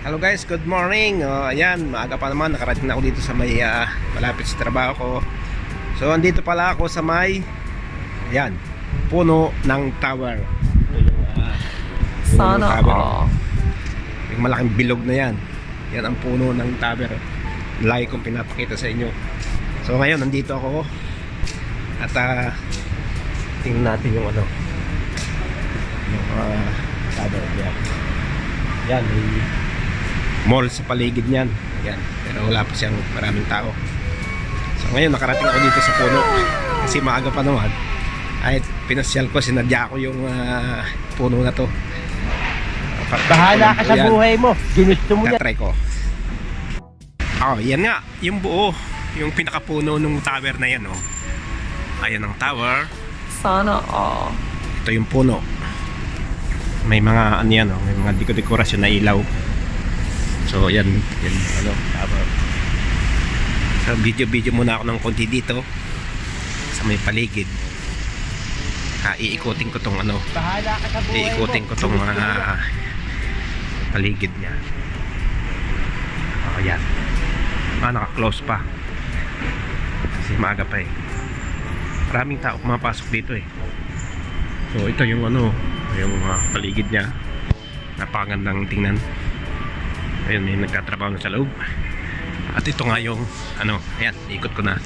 Hello guys, good morning. Oh, ayan, maaga pa naman nakarating na ako dito sa may ah, malapit sa trabaho ko. So andito pala ako sa may ayan, puno ng tower. Ah, puno Sana ng tower. Yung malaking bilog na yan. Yan ang puno ng tower. Lagi kong pinapakita sa inyo. So ngayon nandito ako at ah, tingnan natin yung ano yung uh, tower yan. Yan, may mall sa paligid niyan. Yan. Pero wala pa siyang maraming tao. So ngayon nakarating ako dito sa puno kasi maaga pa naman. Ay pinasyal ko, sinadya ko yung ah, puno na to. Uh, Bahala ka sa buhay mo. Ginusto mo yan. Tatry ko. Oh, yan nga. Yung buo. Yung pinakapuno ng tower na yan, oh. Ayan ang tower. Sana all. Ito yung puno. May mga ano yan, oh. May mga dekorasyon na ilaw. So, yan. Yan, ano, tower. So, video-video muna ako ng konti dito. Sa may paligid. Ah, iikutin ko tong ano. Sa. Iikutin ko tong mga paligid niya. Oh, yan. Ah, naka-close pa. Kasi maaga pa eh. Maraming tao pumapasok dito eh. So, ito yung ano, yung ah, paligid niya. Napakagandang tingnan. Ayun, may nagtatrabaho na sa loob. At ito nga yung, ano, ayan, ikot ko na.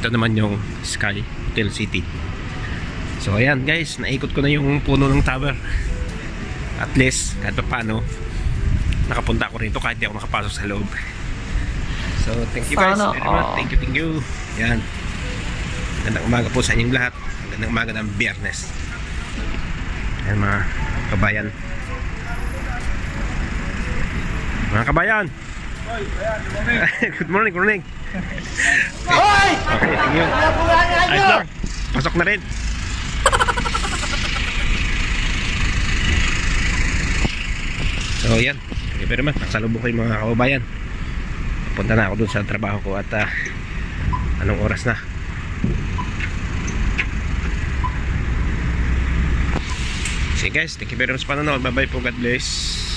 Ito naman yung Sky Hotel City. So ayan guys, naikot ko na yung puno ng tower. At least, kahit pa paano, nakapunta ako rito kahit di ako nakapasok sa loob. So thank you guys very much. Thank you, thank you. Yan. Magandang umaga po sa inyong lahat. Magandang umaga ng biyernes. Yan mga kabayan. Mga kabayan! good morning, good morning. Hoy! Okay, thank you. Ayos lang. Pasok na rin. So yan. Thank you very much. Nakasalubong ko yung mga kababayan. Punta na ako dun sa trabaho ko at ah, anong oras na. Sige guys, thank you very much sa panonood. Bye bye po. God bless.